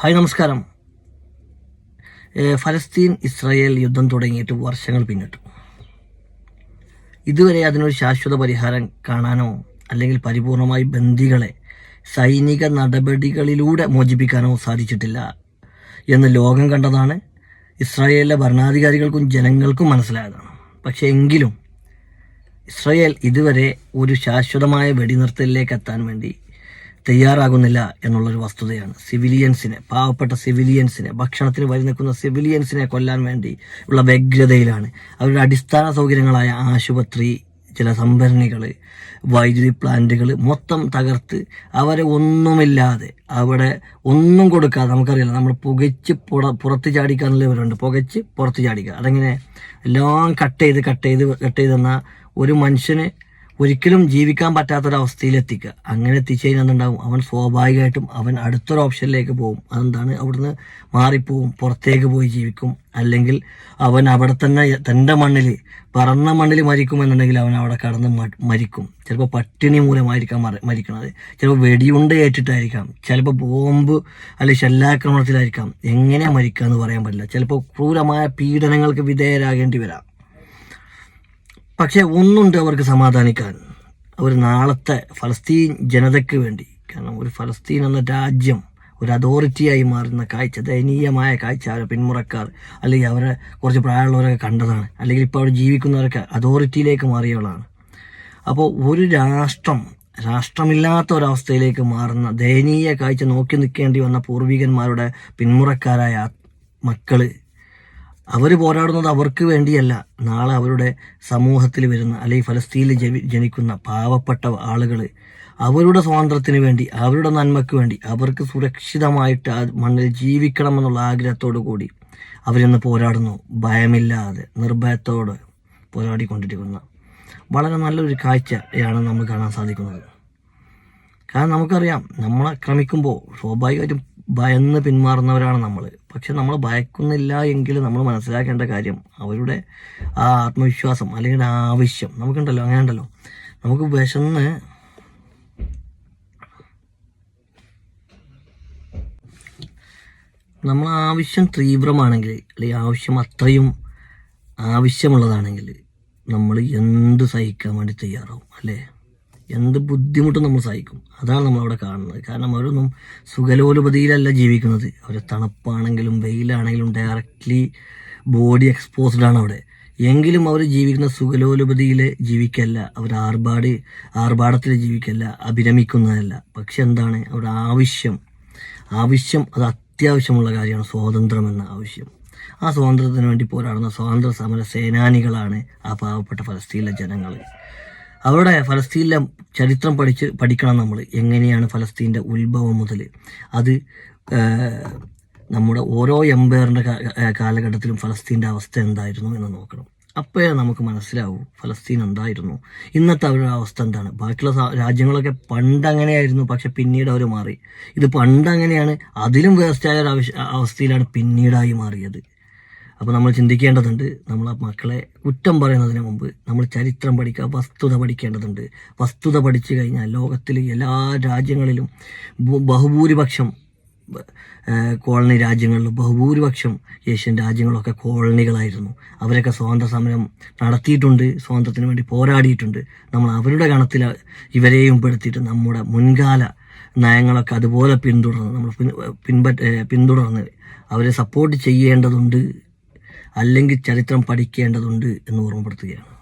Hi നമസ്കാരം. ഫലസ്തീൻ Israel യുദ്ധം തുടങ്ങിയിട്ട് വർഷങ്ങൾ പിന്നിട്ടു. ഇതുവരെ അതിനൊരു ശാശ്വത പരിഹാരം കാണാനോ അല്ലെങ്കിൽ പരിപൂർണമായി ബന്ദികളെ സൈനിക നടപടികളിലൂടെ മോചിപ്പിക്കാനോ സാധിച്ചിട്ടില്ല എന്ന് ലോകം കണ്ടതാണ്. ഇസ്രായേലിലെ ഭരണാധികാരികൾക്കും ജനങ്ങൾക്കും മനസ്സിലായതാണ്. പക്ഷേ എങ്കിലും ഇസ്രായേൽ ഇതുവരെ ഒരു ശാശ്വതമായ വെടിനിർത്തലിലേക്ക് എത്താൻ വേണ്ടി തയ്യാറാകുന്നില്ല എന്നുള്ളൊരു വസ്തുതയാണ്. സിവിലിയൻസിനെ പാവപ്പെട്ട സിവിലിയൻസിനെ ഭക്ഷണത്തിന് വരി നിൽക്കുന്ന സിവിലിയൻസിനെ കൊല്ലാൻ വേണ്ടി ഉള്ള വ്യഗ്രതയിലാണ്. അവരുടെ അടിസ്ഥാന സൗകര്യങ്ങളായ ആശുപത്രി ചില സംഭരണികൾ വൈദ്യുതി പ്ലാന്റുകൾ മൊത്തം തകർത്ത് അവരെ ഒന്നുമില്ലാതെ അവിടെ ഒന്നും കൊടുക്കാതെ നമുക്കറിയില്ല. നമ്മൾ പുകച്ച് പുറ പുറത്ത് ചാടിക്കുക എന്നുള്ളവരുണ്ട് പുകച്ച് പുറത്ത് ചാടിക്കുക. അതെങ്ങനെ? എല്ലാം കട്ട് ചെയ്ത് കട്ട് ചെയ്ത് കട്ട് ചെയ്തെന്ന ഒരു മനുഷ്യന് ഒരിക്കലും ജീവിക്കാൻ പറ്റാത്തൊരവസ്ഥയിൽ എത്തിക്കുക അങ്ങനെ എത്തിച്ചുകഴിഞ്ഞാൽ എന്തുണ്ടാവും? അവൻ സ്വാഭാവികമായിട്ടും അവൻ അടുത്തൊരു ഓപ്ഷനിലേക്ക് പോകും. അതെന്താണ്? അവിടുന്ന് മാറിപ്പോവും പുറത്തേക്ക് പോയി ജീവിക്കും. അല്ലെങ്കിൽ അവൻ അവിടെ തന്നെ തന്റെ മണ്ണിൽ പറന്ന മണ്ണിൽ മരിക്കും എന്നുണ്ടെങ്കിൽ അവൻ അവിടെ കടന്ന് മരിക്കും. ചിലപ്പോൾ പട്ടിണി മൂലമായിരിക്കാം മരിക്കുന്നത്. ചിലപ്പോൾ വെടിയുണ്ട ഏറ്റിട്ടായിരിക്കാം. ചിലപ്പോൾ ബോംബ് അല്ലെങ്കിൽ ശല്ലാക്രമണത്തിലായിരിക്കാം എങ്ങനെ മരിക്കുക എന്ന് പറയാൻ പറ്റില്ല. ചിലപ്പോൾ ക്രൂരമായ പീഡനങ്ങൾക്ക് വിധേയരാകേണ്ടി വരാം. പക്ഷെ ഒന്നുണ്ട് അവർക്ക് സമാധാനിക്കാൻ. അവർ നാളത്തെ ഫലസ്തീൻ ജനതയ്ക്ക് വേണ്ടി. കാരണം ഒരു ഫലസ്തീൻ എന്ന രാജ്യം ഒരു അതോറിറ്റിയായി മാറുന്ന കാഴ്ച ദയനീയമായ കാഴ്ച അവരെ പിന്മുറക്കാർ അല്ലെങ്കിൽ അവരെ കുറച്ച് പ്രായമുള്ളവരൊക്കെ കണ്ടതാണ്. അല്ലെങ്കിൽ ഇപ്പോൾ അവർ ജീവിക്കുന്നവരൊക്കെ അതോറിറ്റിയിലേക്ക് മാറിയവളാണ്. അപ്പോൾ ഒരു രാഷ്ട്രം രാഷ്ട്രമില്ലാത്ത ഒരവസ്ഥയിലേക്ക് മാറുന്ന ദയനീയ കാഴ്ച നോക്കി നിൽക്കേണ്ടി വന്ന പൂർവികന്മാരുടെ പിന്മുറക്കാരായ മക്കൾ അവർ പോരാടുന്നത് അവർക്ക് വേണ്ടിയല്ല. നാളെ അവരുടെ സമൂഹത്തിൽ വരുന്ന അല്ലെങ്കിൽ ഫലസ്തീനിൽ ജവി ജനിക്കുന്ന പാവപ്പെട്ട ആളുകൾ അവരുടെ സ്വാതന്ത്ര്യത്തിന് വേണ്ടി അവരുടെ നന്മയ്ക്ക് വേണ്ടി അവർക്ക് സുരക്ഷിതമായിട്ട് ആ മണ്ണിൽ ജീവിക്കണമെന്നുള്ള ആഗ്രഹത്തോടു കൂടി അവരിന്ന് പോരാടുന്നു. ഭയമില്ലാതെ നിർഭയത്തോടെ പോരാടിക്കൊണ്ടിരിക്കുന്ന. വളരെ നല്ലൊരു കാഴ്ചയാണ് നമ്മൾ കാണാൻ സാധിക്കുന്നത്. കാരണം നമുക്കറിയാം നമ്മളെ ആക്രമിക്കുമ്പോൾ സ്വാഭാവികമായിട്ടും ഭയന്ന് പിന്മാറുന്നവരാണ് നമ്മൾ പക്ഷെ നമ്മൾ ഭയക്കുന്നില്ല എങ്കിൽ നമ്മൾ മനസ്സിലാക്കേണ്ട കാര്യം അവരുടെ ആ ആത്മവിശ്വാസം അല്ലെങ്കിൽ ആവശ്യം. നമുക്കുണ്ടല്ലോ അങ്ങനെ ഉണ്ടല്ലോ നമുക്ക് വിശന്ന് നമ്മൾ ആവശ്യം തീവ്രമാണെങ്കിൽ അല്ലെങ്കിൽ ആവശ്യം അത്രയും ആവശ്യമുള്ളതാണെങ്കിൽ നമ്മൾ എന്ത് സഹിക്കാൻ വേണ്ടി തയ്യാറാവും അല്ലേ? എന്ത് ബുദ്ധിമുട്ടും നമ്മൾ സഹിക്കും. അതാണ് നമ്മൾ അവിടെ കാണുന്നത്. കാരണം അവരൊന്നും സുഖലോലുപതിയിലല്ല ജീവിക്കുന്നത്. അവർ തണുപ്പാണെങ്കിലും വെയിലാണെങ്കിലും ഡയറക്റ്റ്ലി ബോഡി എക്സ്പോസ്ഡ് ആണ് അവിടെ. എങ്കിലും അവർ ജീവിക്കുന്ന സുഖലോലുപതിയിൽ ജീവിക്കല്ല. അവർ ആർഭാട് ആർഭാടത്തിൽ ജീവിക്കല്ല. അഭിരമിക്കുന്നതല്ല. പക്ഷെ എന്താണ്? അവരുടെ ആവശ്യം. ആവശ്യം അത് അത്യാവശ്യമുള്ള കാര്യമാണ്. സ്വാതന്ത്ര്യം എന്ന ആവശ്യം. ആ സ്വാതന്ത്ര്യത്തിന് വേണ്ടി പോരാടുന്ന സ്വാതന്ത്ര്യ സമര സേനാനികളാണ് ആ പാവപ്പെട്ട ഫലസ്തീനിലെ ജനങ്ങൾ അവരുടെ ഫലസ്തീനിലെ ചരിത്രം പഠിച്ച് പഠിക്കണം നമ്മൾ എങ്ങനെയാണ് ഫലസ്തീന്റെ ഉത്ഭവം മുതൽ അത് നമ്മുടെ ഓരോ എംപയറിന്റെ കാലഘട്ടത്തിലും ഫലസ്തീന്റെ അവസ്ഥ എന്തായിരുന്നു എന്ന് നോക്കണം. അപ്പോഴേ നമുക്ക് മനസ്സിലാവും ഫലസ്തീൻ എന്തായിരുന്നു. ഇന്നത്തെ അവരുടെ അവസ്ഥ എന്താണ്? ബാക്കിയുള്ള രാജ്യങ്ങളൊക്കെ പണ്ടങ്ങനെയായിരുന്നു പക്ഷെ പിന്നീട് അവർ മാറി. ഇത് പണ്ടങ്ങനെയാണ് അതിലും വേസ്റ്റായ അവസ്ഥയിലാണ് പിന്നീടായി മാറിയത്. അപ്പോൾ നമ്മൾ ചിന്തിക്കേണ്ടതുണ്ട് നമ്മൾ മക്കളെ കുറ്റം പറയുന്നതിന് മുമ്പ് നമ്മൾ ചരിത്രം പഠിക്കുക വസ്തുത പഠിക്കേണ്ടതുണ്ട്. വസ്തുത പഠിച്ചു കഴിഞ്ഞാൽ ലോകത്തിൽ എല്ലാ രാജ്യങ്ങളിലും ബഹുഭൂരിപക്ഷം കോളനി രാജ്യങ്ങളിലും ബഹുഭൂരിപക്ഷം ഏഷ്യൻ രാജ്യങ്ങളൊക്കെ കോളനികളായിരുന്നു. അവരൊക്കെ സ്വാതന്ത്ര്യ സമരം നടത്തിയിട്ടുണ്ട് സ്വാതന്ത്ര്യത്തിന് വേണ്ടി പോരാടിയിട്ടുണ്ട്. നമ്മൾ അവരുടെ ഗണത്തിൽ ഇവരെയും പെടുത്തിയിട്ട് നമ്മുടെ മുൻകാല നയങ്ങളൊക്കെ അതുപോലെ പിന്തുടർന്ന് നമ്മൾ പിൻ പിൻപറ്റ പിന്തുടർന്ന് അവരെ സപ്പോർട്ട് ചെയ്യേണ്ടതുണ്ട് അല്ലെങ്കിൽ ചരിത്രം പഠിക്കേണ്ടതുണ്ട് എന്ന് ഓർമ്മപ്പെടുത്തുകയാണ്.